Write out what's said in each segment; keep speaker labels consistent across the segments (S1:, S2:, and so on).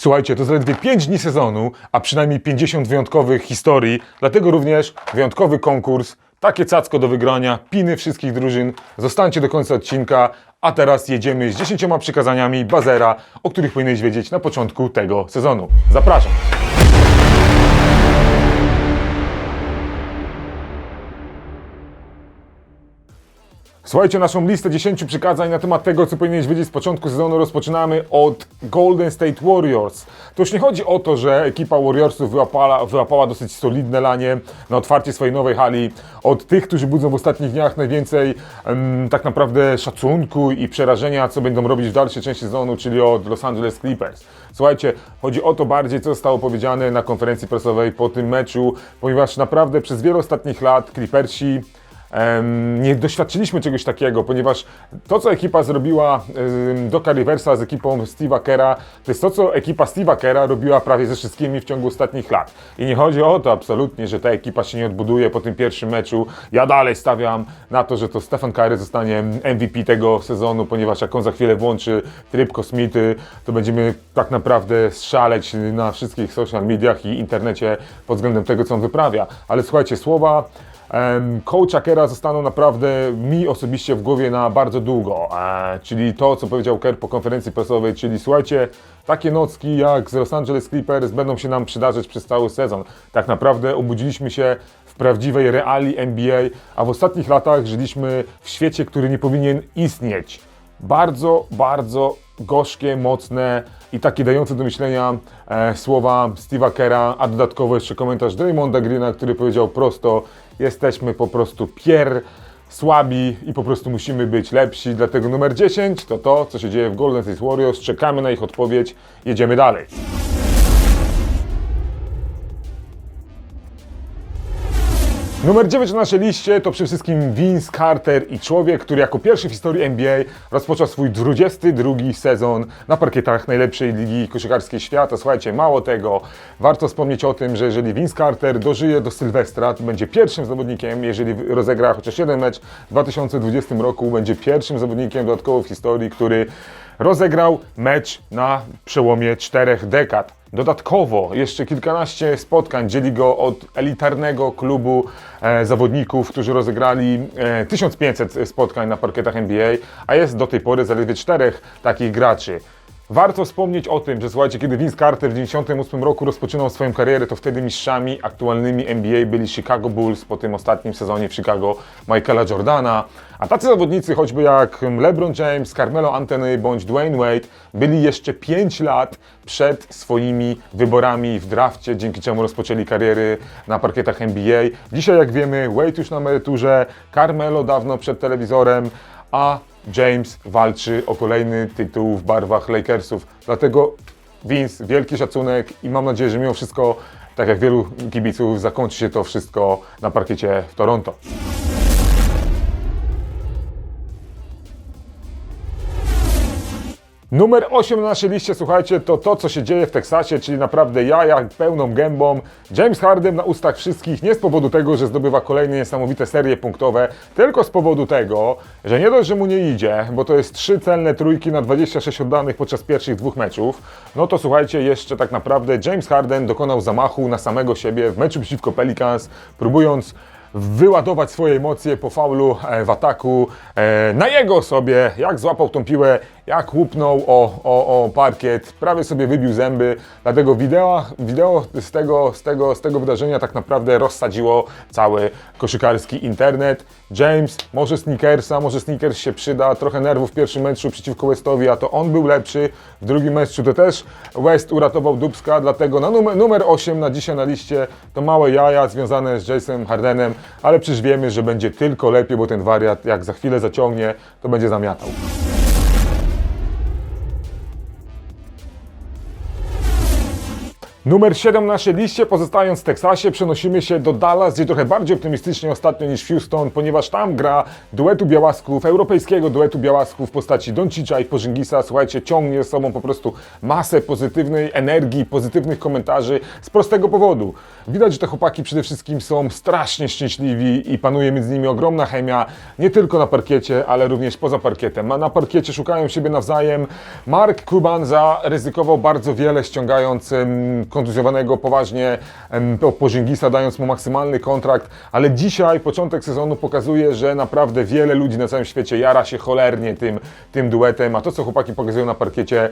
S1: Słuchajcie, to zaledwie 5 dni sezonu, a przynajmniej 50 wyjątkowych historii, dlatego również wyjątkowy konkurs, takie cacko do wygrania, piny wszystkich drużyn. Zostańcie do końca odcinka, a teraz jedziemy z 10 przykazaniami Bazera, o których powinieneś wiedzieć na początku tego sezonu. Zapraszam! Słuchajcie, naszą listę 10 przykazań na temat tego, co powinieneś wiedzieć z początku sezonu rozpoczynamy od Golden State Warriors. To już nie chodzi o to, że ekipa Warriorsów wyłapała, wyłapała dosyć solidne lanie na otwarcie swojej nowej hali. Od tych, którzy budzą w ostatnich dniach najwięcej em, tak naprawdę szacunku i przerażenia, co będą robić w dalszej części sezonu, czyli od Los Angeles Clippers. Słuchajcie, chodzi o to bardziej, co zostało powiedziane na konferencji prasowej po tym meczu, ponieważ naprawdę przez wiele ostatnich lat Clippersi nie doświadczyliśmy czegoś takiego, ponieważ to, co ekipa zrobiła do Riversa z ekipą Steve'a Kera, to jest to, co ekipa Steve'a Kera robiła prawie ze wszystkimi w ciągu ostatnich lat. I nie chodzi o to absolutnie, że ta ekipa się nie odbuduje po tym pierwszym meczu. Ja dalej stawiam na to, że to Stefan Curry zostanie MVP tego sezonu, ponieważ jak on za chwilę włączy tryb kosmity, to będziemy tak naprawdę szaleć na wszystkich social mediach i internecie pod względem tego, co on wyprawia. Ale słuchajcie, słowa Em, Coacha Kera zostaną naprawdę mi osobiście w głowie na bardzo długo. E, czyli to, co powiedział Kerr po konferencji prasowej, czyli słuchajcie, takie nocki jak z Los Angeles Clippers będą się nam przydarzyć przez cały sezon. Tak naprawdę obudziliśmy się w prawdziwej reali NBA, a w ostatnich latach żyliśmy w świecie, który nie powinien istnieć. Bardzo, bardzo gorzkie, mocne i takie dające do myślenia e, słowa Steve'a Kera, a dodatkowo jeszcze komentarz Draymonda Greena, który powiedział prosto, jesteśmy po prostu pier słabi i po prostu musimy być lepsi, dlatego numer 10 to to, co się dzieje w Golden State Warriors, czekamy na ich odpowiedź, jedziemy dalej. Numer 9 na naszej liście to przede wszystkim Vince Carter i człowiek, który jako pierwszy w historii NBA rozpoczął swój 22 sezon na parkietach najlepszej ligi koszykarskiej świata. Słuchajcie, mało tego, warto wspomnieć o tym, że jeżeli Vince Carter dożyje do Sylwestra, to będzie pierwszym zawodnikiem, jeżeli rozegra chociaż jeden mecz w 2020 roku, będzie pierwszym zawodnikiem dodatkowo w historii, który rozegrał mecz na przełomie czterech dekad. Dodatkowo jeszcze kilkanaście spotkań dzieli go od elitarnego klubu e, zawodników, którzy rozegrali e, 1500 spotkań na parkietach NBA, a jest do tej pory zaledwie czterech takich graczy. Warto wspomnieć o tym, że słuchajcie, kiedy Vince Carter w 1998 roku rozpoczynał swoją karierę, to wtedy mistrzami aktualnymi NBA byli Chicago Bulls po tym ostatnim sezonie w Chicago Michaela Jordana. A tacy zawodnicy, choćby jak LeBron James, Carmelo Anthony bądź Dwayne Wade, byli jeszcze 5 lat przed swoimi wyborami w drafcie, dzięki czemu rozpoczęli kariery na parkietach NBA. Dzisiaj, jak wiemy, Wade już na emeryturze, Carmelo dawno przed telewizorem, a James walczy o kolejny tytuł w barwach Lakersów. Dlatego Vince, wielki szacunek i mam nadzieję, że mimo wszystko, tak jak wielu kibiców, zakończy się to wszystko na parkiecie w Toronto. Numer 8 na naszej liście, słuchajcie, to to, co się dzieje w Teksasie, czyli naprawdę jaja pełną gębą. James Harden na ustach wszystkich, nie z powodu tego, że zdobywa kolejne niesamowite serie punktowe, tylko z powodu tego, że nie dość, że mu nie idzie, bo to jest trzy celne trójki na 26 oddanych podczas pierwszych dwóch meczów, no to słuchajcie, jeszcze tak naprawdę James Harden dokonał zamachu na samego siebie w meczu przeciwko Pelicans, próbując wyładować swoje emocje po faulu e, w ataku e, na jego sobie, jak złapał tą piłę, jak łupnął o, o, o parkiet, prawie sobie wybił zęby, dlatego wideo, wideo z, tego, z, tego, z tego wydarzenia tak naprawdę rozsadziło cały koszykarski internet. James, może sneakersa, może sneakers się przyda, trochę nerwów w pierwszym meczu przeciwko Westowi, a to on był lepszy, w drugim meczu to też West uratował Dubska, dlatego na numer, numer 8 na dzisiaj na liście to małe jaja związane z Jasem Hardenem, ale przecież wiemy, że będzie tylko lepiej, bo ten wariat jak za chwilę zaciągnie, to będzie zamiatał. Numer 7 na naszej liście, pozostając w Teksasie, przenosimy się do Dallas, gdzie trochę bardziej optymistycznie ostatnio niż Houston, ponieważ tam gra duetu białasków, europejskiego duetu białasków w postaci Doncicza i Porzingisa. Słuchajcie, ciągnie ze sobą po prostu masę pozytywnej energii, pozytywnych komentarzy z prostego powodu. Widać, że te chłopaki przede wszystkim są strasznie szczęśliwi i panuje między nimi ogromna chemia, nie tylko na parkiecie, ale również poza parkietem. A na parkiecie szukają siebie nawzajem. Mark Cuban zaryzykował bardzo wiele, ściągając kontuzjowanego poważnie Porzingisa, dając mu maksymalny kontrakt, ale dzisiaj, początek sezonu pokazuje, że naprawdę wiele ludzi na całym świecie jara się cholernie tym, tym duetem, a to, co chłopaki pokazują na parkiecie,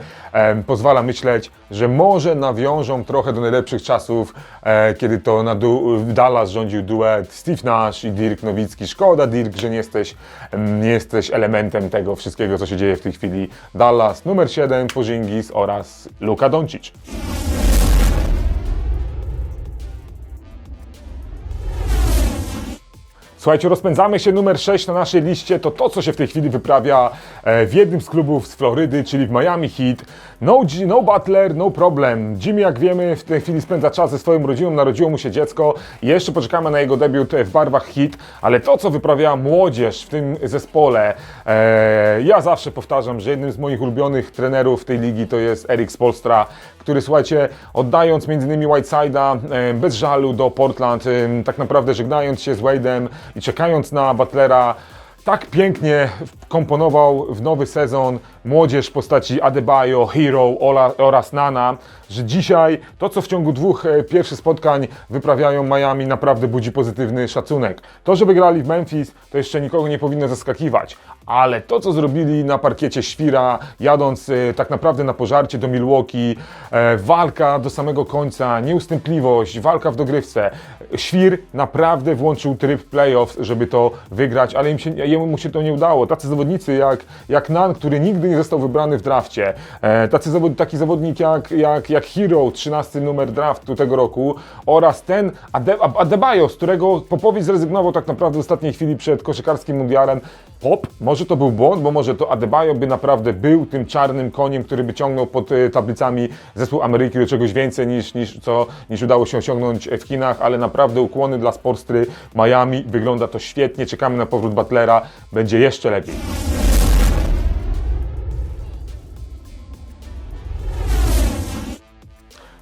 S1: pozwala myśleć, że może nawiążą trochę do najlepszych czasów, e, kiedy to na Dallas rządził duet Steve Nash i Dirk Nowicki. Szkoda, Dirk, że nie jesteś, nie jesteś elementem tego wszystkiego, co się dzieje w tej chwili. Dallas, numer 7, Porzingis oraz Luka Doncic. Słuchajcie, rozpędzamy się. Numer 6 na naszej liście to to, co się w tej chwili wyprawia e, w jednym z klubów z Florydy, czyli w Miami Heat. No, no Butler, no problem. Jimmy, jak wiemy, w tej chwili spędza czas ze swoją rodziną, narodziło mu się dziecko jeszcze poczekamy na jego debiut w barwach Heat, ale to, co wyprawia młodzież w tym zespole, e, ja zawsze powtarzam, że jednym z moich ulubionych trenerów tej ligi to jest Erik Spolstra, który, słuchajcie, oddając innymi Whiteside'a e, bez żalu do Portland, e, tak naprawdę żegnając się z Wade'em i czekając na Butlera, tak pięknie komponował w nowy sezon młodzież w postaci Adebayo, Hero oraz Nana, że dzisiaj to, co w ciągu dwóch e, pierwszych spotkań wyprawiają Miami, naprawdę budzi pozytywny szacunek. To, że wygrali w Memphis, to jeszcze nikogo nie powinno zaskakiwać, ale to, co zrobili na parkiecie Świra, jadąc e, tak naprawdę na pożarcie do Milwaukee, e, walka do samego końca, nieustępliwość, walka w dogrywce. Świr naprawdę włączył tryb playoffs, żeby to wygrać, ale im się, jemu mu się to nie udało. Tacy zawodnicy jak, jak Nan, który nigdy nie został wybrany w drafcie, e, tacy zawod, taki zawodnik jak, jak, jak Hero, 13 numer draftu tego roku oraz ten Ade, Adebayo, z którego Popowicz zrezygnował tak naprawdę w ostatniej chwili przed koszykarskim mundialem. Pop, może to był błąd, bo może to Adebayo by naprawdę był tym czarnym koniem, który by ciągnął pod e, tablicami zespół Ameryki do czegoś więcej niż, niż, co, niż udało się osiągnąć w Chinach, ale naprawdę ukłony dla Sportstry Miami. Wygląda to świetnie, czekamy na powrót Butlera, będzie jeszcze lepiej.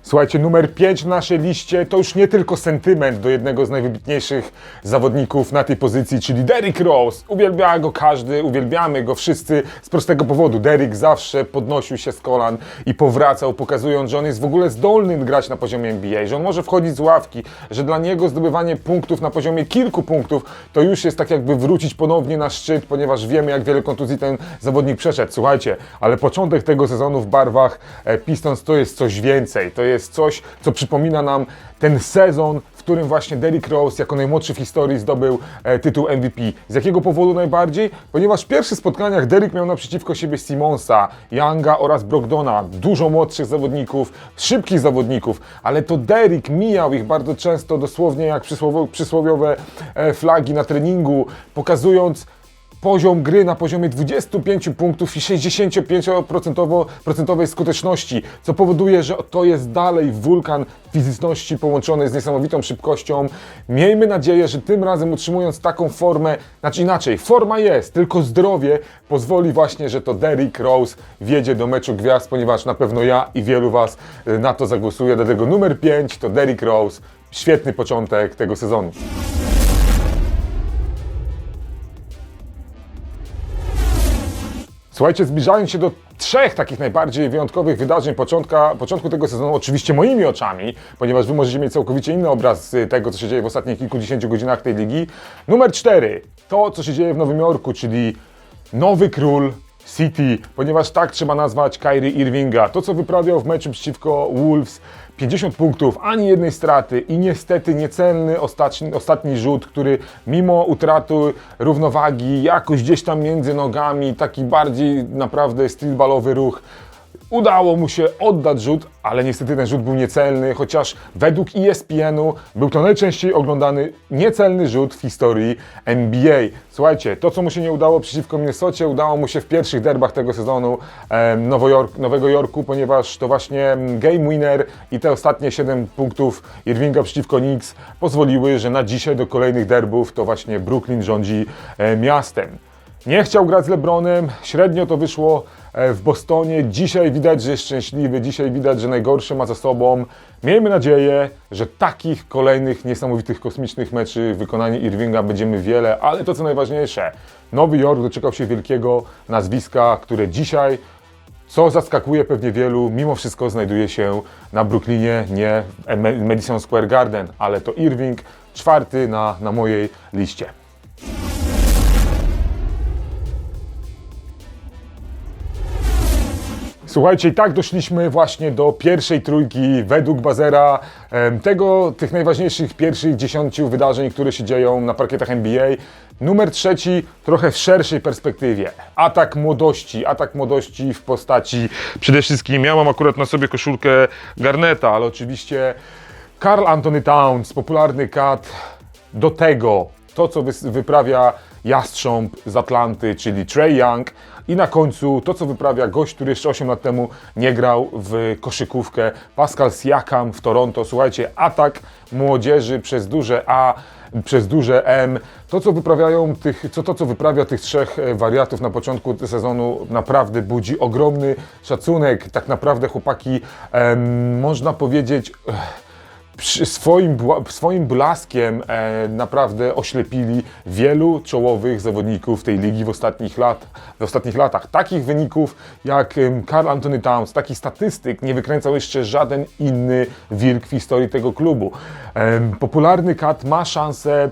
S1: Słuchajcie, numer 5 na naszej liście to już nie tylko sentyment do jednego z najwybitniejszych zawodników na tej pozycji, czyli Derrick Rose. Uwielbia go każdy, uwielbiamy go wszyscy z prostego powodu. Derrick zawsze podnosił się z kolan i powracał, pokazując, że on jest w ogóle zdolny grać na poziomie NBA, że on może wchodzić z ławki, że dla niego zdobywanie punktów na poziomie kilku punktów to już jest tak jakby wrócić ponownie na szczyt, ponieważ wiemy jak wiele kontuzji ten zawodnik przeszedł. Słuchajcie, ale początek tego sezonu w barwach e, Pistons to jest coś więcej. To jest coś, co przypomina nam ten sezon, w którym właśnie Derrick Rose jako najmłodszy w historii zdobył e, tytuł MVP. Z jakiego powodu najbardziej? Ponieważ w pierwszych spotkaniach Derrick miał naprzeciwko siebie Simonsa, Younga oraz Brogdona, dużo młodszych zawodników, szybkich zawodników, ale to Derrick mijał ich bardzo często dosłownie jak przysłowiowe e, flagi na treningu, pokazując poziom gry na poziomie 25 punktów i 65% procentowej skuteczności, co powoduje, że to jest dalej wulkan fizyczności połączony z niesamowitą szybkością. Miejmy nadzieję, że tym razem utrzymując taką formę, znaczy inaczej, forma jest, tylko zdrowie pozwoli właśnie, że to Derrick Rose wjedzie do meczu gwiazd, ponieważ na pewno ja i wielu Was y, na to zagłosuje. Dlatego numer 5 to Derrick Rose. Świetny początek tego sezonu. Słuchajcie, zbliżając się do trzech takich najbardziej wyjątkowych wydarzeń początka, początku tego sezonu, oczywiście moimi oczami, ponieważ Wy możecie mieć całkowicie inny obraz y, tego, co się dzieje w ostatnich kilkudziesięciu godzinach tej ligi. Numer cztery, to co się dzieje w Nowym Jorku, czyli nowy król City, ponieważ tak trzeba nazwać Kyrie Irvinga. To, co wyprawiał w meczu przeciwko Wolves, 50 punktów, ani jednej straty i niestety niecenny ostatni, ostatni rzut, który mimo utraty równowagi, jakoś gdzieś tam między nogami, taki bardziej naprawdę streetballowy ruch, Udało mu się oddać rzut, ale niestety ten rzut był niecelny, chociaż według ESPN-u był to najczęściej oglądany niecelny rzut w historii NBA. Słuchajcie, to co mu się nie udało przeciwko Minnesocie, udało mu się w pierwszych derbach tego sezonu em, Jork, Nowego Jorku, ponieważ to właśnie game winner i te ostatnie 7 punktów Irvinga przeciwko Knicks pozwoliły, że na dzisiaj do kolejnych derbów to właśnie Brooklyn rządzi e, miastem. Nie chciał grać z LeBronem, średnio to wyszło w Bostonie. Dzisiaj widać, że jest szczęśliwy, dzisiaj widać, że najgorsze ma za sobą. Miejmy nadzieję, że takich kolejnych niesamowitych kosmicznych meczy w wykonaniu Irvinga będziemy wiele, ale to co najważniejsze, Nowy Jork doczekał się wielkiego nazwiska, które dzisiaj co zaskakuje pewnie wielu, mimo wszystko znajduje się na Brooklynie, nie w Madison Square Garden, ale to Irving, czwarty na, na mojej liście. Słuchajcie, i tak doszliśmy właśnie do pierwszej trójki według Bazera, tego, tych najważniejszych pierwszych dziesięciu wydarzeń, które się dzieją na parkietach NBA. Numer trzeci, trochę w szerszej perspektywie. Atak młodości, atak młodości w postaci przede wszystkim, ja mam akurat na sobie koszulkę Garneta, ale oczywiście Carl Anthony Towns, popularny kat, do tego to, co wyprawia jastrząb z Atlanty, czyli Trey Young. I na końcu to, co wyprawia gość, który jeszcze 8 lat temu nie grał w koszykówkę, Pascal Siakam w Toronto. Słuchajcie, atak młodzieży przez duże A, przez duże M. To, co wyprawiają tych, co, to, co wyprawia tych trzech e, wariatów na początku sezonu, naprawdę budzi ogromny szacunek. Tak naprawdę chłopaki, em, można powiedzieć... Ech, swoim, swoim blaskiem e, naprawdę oślepili wielu czołowych zawodników tej ligi w ostatnich, lat, w ostatnich latach. Takich wyników jak Carl Anthony Towns, takich statystyk nie wykręcał jeszcze żaden inny wilk w historii tego klubu. Em, popularny kat ma szansę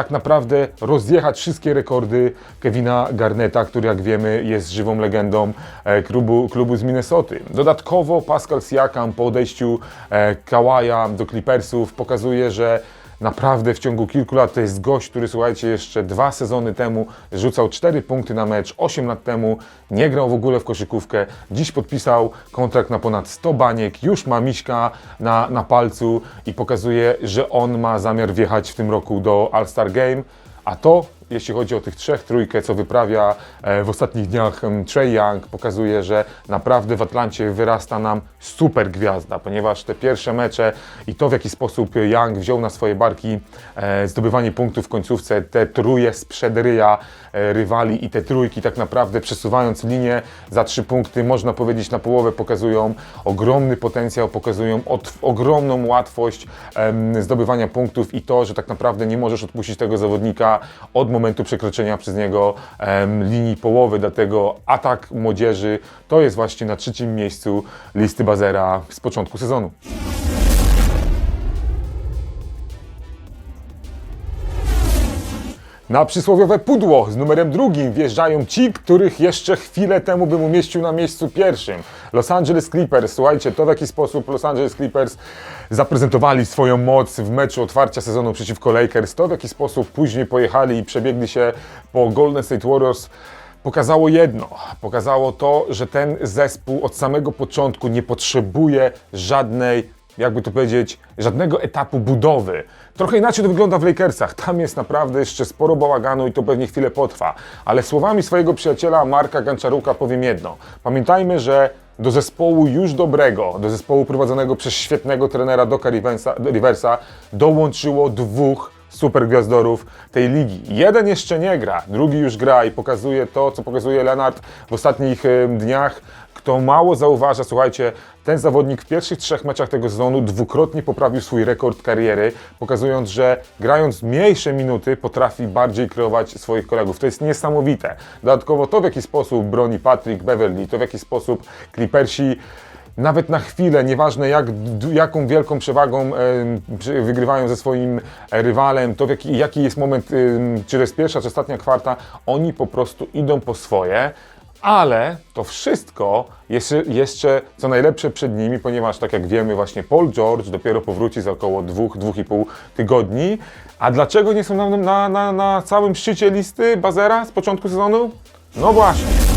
S1: tak naprawdę rozjechać wszystkie rekordy Kevina Garneta, który jak wiemy jest żywą legendą e, klubu, klubu z Minnesoty. Dodatkowo Pascal Siakam po odejściu e, Kawaja do Clippersów pokazuje, że Naprawdę w ciągu kilku lat to jest gość, który słuchajcie, jeszcze dwa sezony temu rzucał 4 punkty na mecz, 8 lat temu nie grał w ogóle w koszykówkę. Dziś podpisał kontrakt na ponad 100 baniek, już ma miśka na, na palcu i pokazuje, że on ma zamiar wjechać w tym roku do All-Star Game. A to, jeśli chodzi o tych trzech trójkę, co wyprawia e, w ostatnich dniach Trey Young, pokazuje, że naprawdę w Atlancie wyrasta nam super gwiazda, ponieważ te pierwsze mecze i to, w jaki sposób Young wziął na swoje barki e, zdobywanie punktów w końcówce, te truje sprzed ryja e, rywali i te trójki tak naprawdę przesuwając linię za trzy punkty, można powiedzieć na połowę, pokazują ogromny potencjał, pokazują ogromną łatwość zdobywania punktów i to, że tak naprawdę nie możesz odpuścić tego zawodnika od momentu przekroczenia przez niego linii połowy, dlatego atak młodzieży to jest właśnie na trzecim miejscu listy Bazera z początku sezonu. Na przysłowiowe pudło z numerem drugim wjeżdżają ci, których jeszcze chwilę temu bym umieścił na miejscu pierwszym. Los Angeles Clippers. Słuchajcie, to w jaki sposób Los Angeles Clippers zaprezentowali swoją moc w meczu otwarcia sezonu przeciwko Lakers, to w jaki sposób później pojechali i przebiegli się po Golden State Warriors pokazało jedno. Pokazało to, że ten zespół od samego początku nie potrzebuje żadnej jakby to powiedzieć, żadnego etapu budowy. Trochę inaczej to wygląda w Lakersach. Tam jest naprawdę jeszcze sporo bałaganu i to pewnie chwilę potrwa. Ale słowami swojego przyjaciela Marka Ganczaruka powiem jedno. Pamiętajmy, że do zespołu już dobrego, do zespołu prowadzonego przez świetnego trenera Doka Riversa, Riversa dołączyło dwóch supergwiazdorów tej ligi. Jeden jeszcze nie gra, drugi już gra i pokazuje to, co pokazuje Leonard w ostatnich dniach. Kto mało zauważa, słuchajcie, ten zawodnik w pierwszych trzech meczach tego sezonu dwukrotnie poprawił swój rekord kariery, pokazując, że grając mniejsze minuty potrafi bardziej kreować swoich kolegów. To jest niesamowite. Dodatkowo to, w jaki sposób broni Patrick Beverly, to w jaki sposób Clippersi nawet na chwilę, nieważne jak, jaką wielką przewagą przy- wygrywają ze swoim e, rywalem, to jaki, jaki jest moment, em, czy to jest pierwsza, czy ostatnia kwarta, oni po prostu idą po swoje. Ale to wszystko jeszcze, jeszcze co najlepsze przed nimi, ponieważ tak jak wiemy właśnie Paul George dopiero powróci za około dwóch, dwóch i pół tygodni. A dlaczego nie są na, na, na, na całym szczycie listy Bazera z początku sezonu? No właśnie.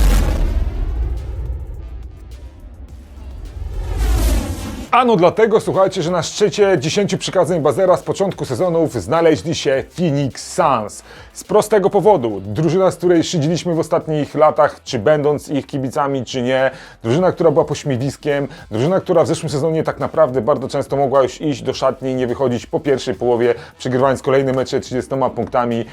S1: Ano dlatego, słuchajcie, że na szczycie 10 przykazań Bazera z początku sezonów znaleźli się Phoenix Suns. Z prostego powodu. Drużyna, z której szydziliśmy w ostatnich latach, czy będąc ich kibicami, czy nie. Drużyna, która była pośmiewiskiem. Drużyna, która w zeszłym sezonie tak naprawdę bardzo często mogła już iść do szatni i nie wychodzić po pierwszej połowie, przegrywając kolejne mecze 30 punktami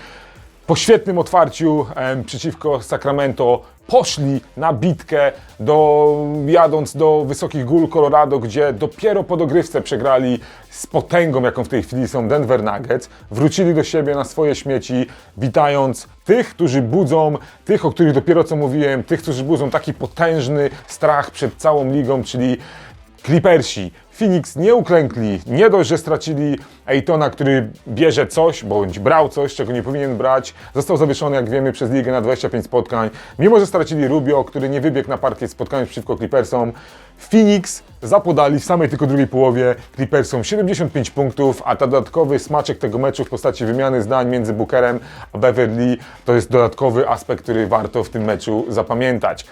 S1: po świetnym otwarciu em, przeciwko Sacramento poszli na bitkę, do, jadąc do Wysokich Gór Colorado, gdzie dopiero po dogrywce przegrali z potęgą, jaką w tej chwili są Denver Nuggets. Wrócili do siebie na swoje śmieci, witając tych, którzy budzą, tych, o których dopiero co mówiłem, tych, którzy budzą taki potężny strach przed całą ligą, czyli Clippersi. Phoenix nie uklękli, nie dość, że stracili Ejtona, który bierze coś, bądź brał coś, czego nie powinien brać. Został zawieszony, jak wiemy, przez ligę na 25 spotkań. Mimo, że stracili Rubio, który nie wybiegł na parkiet spotkania przeciwko Clippersom, Phoenix zapodali w samej tylko drugiej połowie Clippersom 75 punktów, a dodatkowy smaczek tego meczu w postaci wymiany zdań między Bookerem a Beverly to jest dodatkowy aspekt, który warto w tym meczu zapamiętać.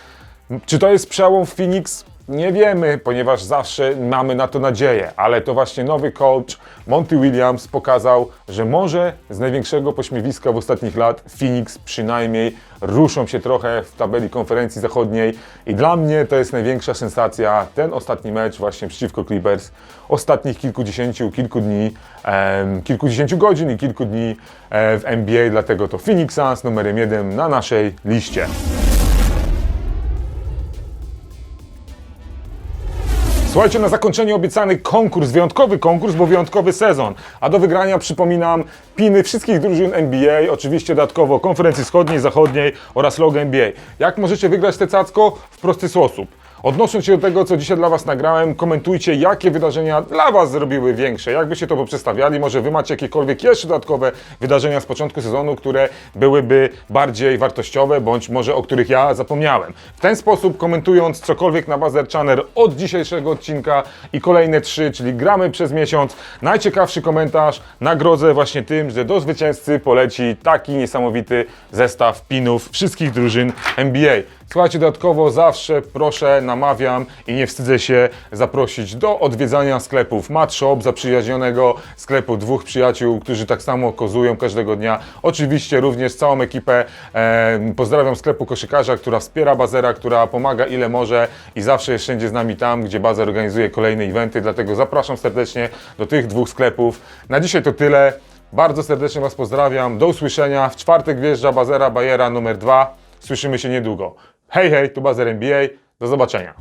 S1: Czy to jest przełom w Phoenix? Nie wiemy, ponieważ zawsze mamy na to nadzieję, ale to właśnie nowy coach Monty Williams pokazał, że może z największego pośmiewiska w ostatnich lat Phoenix przynajmniej ruszą się trochę w tabeli konferencji zachodniej i dla mnie to jest największa sensacja, ten ostatni mecz właśnie przeciwko Clippers, ostatnich kilkudziesięciu, kilku dni, em, kilkudziesięciu godzin i kilku dni e, w NBA, dlatego to Phoenix Suns numerem jeden na naszej liście. Słuchajcie, na zakończenie obiecany konkurs, wyjątkowy konkurs, bo wyjątkowy sezon. A do wygrania przypominam piny wszystkich drużyn NBA, oczywiście dodatkowo konferencji wschodniej, zachodniej oraz logo NBA. Jak możecie wygrać te cacko? W prosty sposób. Odnosząc się do tego, co dzisiaj dla Was nagrałem, komentujcie, jakie wydarzenia dla Was zrobiły większe, jak byście to poprzestawiali, może Wy macie jakiekolwiek jeszcze dodatkowe wydarzenia z początku sezonu, które byłyby bardziej wartościowe, bądź może o których ja zapomniałem. W ten sposób, komentując cokolwiek na Bazer Channel od dzisiejszego odcinka i kolejne trzy, czyli gramy przez miesiąc, najciekawszy komentarz nagrodzę właśnie tym, że do zwycięzcy poleci taki niesamowity zestaw pinów wszystkich drużyn NBA. Słuchajcie, dodatkowo zawsze proszę, namawiam i nie wstydzę się zaprosić do odwiedzania sklepów Mat Shop, zaprzyjaźnionego sklepu dwóch przyjaciół, którzy tak samo kozują każdego dnia. Oczywiście również całą ekipę e, pozdrawiam sklepu koszykarza, która wspiera Bazera, która pomaga ile może i zawsze jest wszędzie z nami tam, gdzie Bazer organizuje kolejne eventy, dlatego zapraszam serdecznie do tych dwóch sklepów. Na dzisiaj to tyle. Bardzo serdecznie Was pozdrawiam. Do usłyszenia. W czwartek wjeżdża Bazera Bajera numer 2. Słyszymy się niedługo. Hej, hej, tu Bazer NBA. Do zobaczenia.